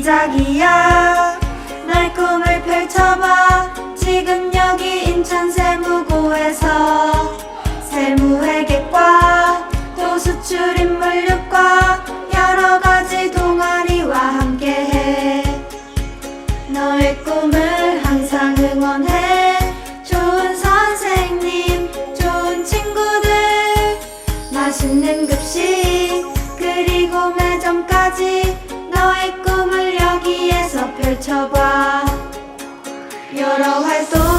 시작이야. 날 꿈을 펼쳐봐. 지금 여기 인천 세무고에서 세무회계과 도수출 인물육과 여러 가지 동아리와 함께해. 너의 꿈을 항상 응원해. 좋은 선생님 좋은 친구들. 맛있는 급식 매점까지 너의 꿈을 여기에서 펼쳐봐. 여러 활동